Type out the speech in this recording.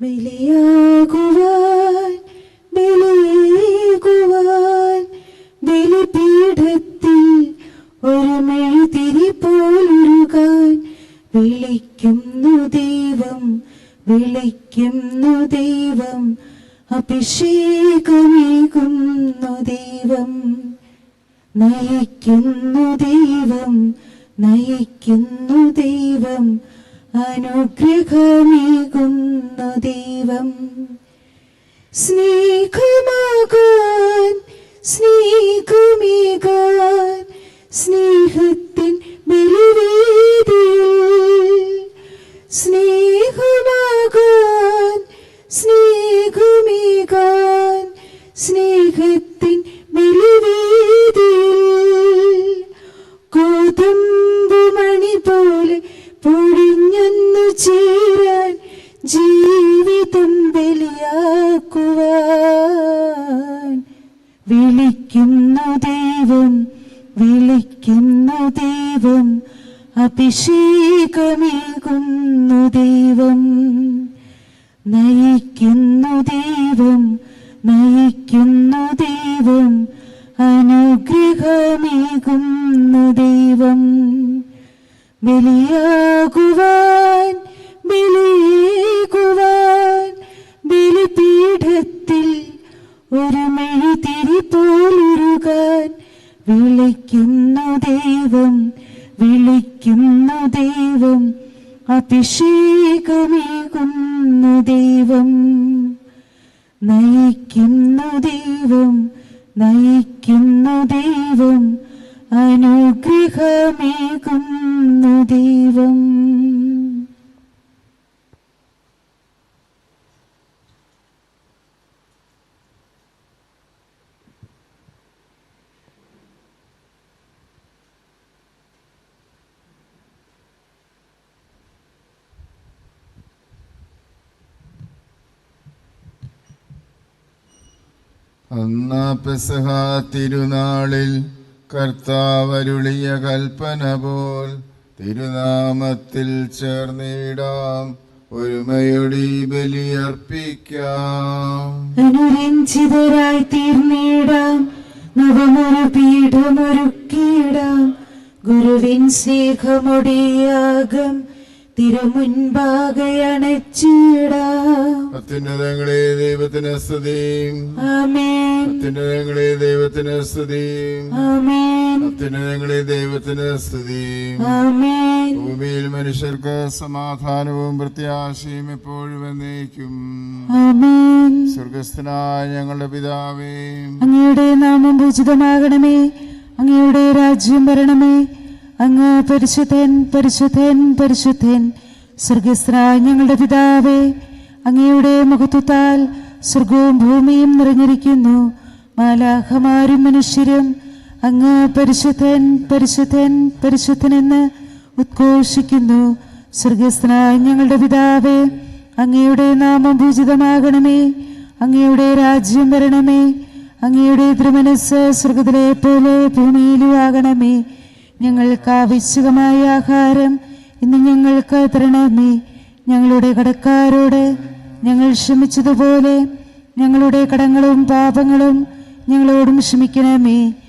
ബലിയാകുവാൻ ബലിയേകുവാൻ ബലിപീഠത്തിൽ ഒരു മെഴുതിരി പോലുരുകാൻ. വിളിക്കുന്നു ദൈവം വിളിക്കുന്നു ദൈവം അഭിഷേകമേകുന്നു ദൈവം. നയിക്കുന്നു ദൈവം നയിക്കുന്നു ദൈവം അനുഗ്രഹമേകുന്നു ദൈവം. സ്നേഹമാകാൻ സ്നേഹമേകാൻ സ്നേഹത്തിൻ ബലിവേദിയിൽ. സ്നേഹമാകാൻ സ്നേഹമേകാൻ സ്നേഹത്തിൻ ബലിവേദിയിൽ ദൈവം അഭിഷേകമേകുന്നു ദൈവം. നയിക്കുന്നു ദൈവം നയിക്കുന്നു ദൈവം അനുഗ്രഹമേകുന്നു ദൈവം. ബലിയാകുവാൻ ബലിയേകുവാൻ ബലിപീഠത്തിൽ ഒരു മെഴുതിരി പോലുരുകാൻ വിളിക്കുന്നു ദൈവം വിളിക്കുന്നു ദൈവം അഭിഷേകമേകുന്നു ദൈവം നയിക്കുന്നു ദൈവം നയിക്കുന്നു ദൈവം അനുഗ്രഹമേകുന്നു ദൈവം അന്നാ പെസഹ തിരുനാളിൽ കർത്താവരുളിയ കൽപ്പന പോൽ തിരുനാമത്തിൽ ചേർന്നിടാം ഒരുമയുടെ ബലിയർപ്പിക്കാം അനുരഞ്ജിതരായി തീർന്നിടാം നവമൊരു പീഠമൊരുക്കിയിടാം ഗുരുവിൻ അണച്ചിടാം അത്യുന്നതങ്ങളെ ദൈവത്തിന് സ്തുതിയും ആമേൻ. അത്യുന്നതങ്ങളെ ദൈവത്തിന് സ്തുതിയും ആമേൻ. അത്യുന്നതങ്ങളെ ദൈവത്തിന് സ്തുതിയും ആമേൻ. ഭൂമിയിൽ മനുഷ്യർക്ക് സമാധാനവും പ്രത്യാശയും എപ്പോഴും എന്നേക്കും. സ്വർഗസ്ഥനായ ഞങ്ങളുടെ പിതാവേ. അങ്ങയുടെ നാമം പൂജിതമാകണമേ. അങ്ങയുടെ രാജ്യം വരണമേ. അങ്ങ് പരിശുദ്ധൻ പരിശുദ്ധൻ പരിശുദ്ധൻ സ്വർഗസ്ര ഞങ്ങളുടെ പിതാവേ അങ്ങയുടെ മഹത്വത്താൽ സ്വർഗവും ഭൂമിയും നിറഞ്ഞിരിക്കുന്നു. മാലാഹമാരും മനുഷ്യരും അങ്ങ് പരിശുദ്ധൻ പരിശുദ്ധൻ പരിശുദ്ധനെന്ന് ഉദ്ഘോഷിക്കുന്നു. സ്വർഗസ്ന ഞങ്ങളുടെ പിതാവേ അങ്ങയുടെ നാമം പൂജിതമാകണമേ അങ്ങയുടെ രാജ്യം വരണമേ അങ്ങയുടെ തിരുമനസ് സ്വർഗത്തിലെ പോലെ ഭൂമിയിലും ആകണമേ. ഞങ്ങൾക്ക് ആവശ്യകമായ ആഹാരം ഇന്ന് ഞങ്ങൾക്ക് തരണമേ ഞങ്ങളുടെ കടക്കാരോട് ഞങ്ങൾ ക്ഷമിച്ചതുപോലെ ഞങ്ങളുടെ കടങ്ങളും പാപങ്ങളും ഞങ്ങളോടും ക്ഷമിക്കണമേ.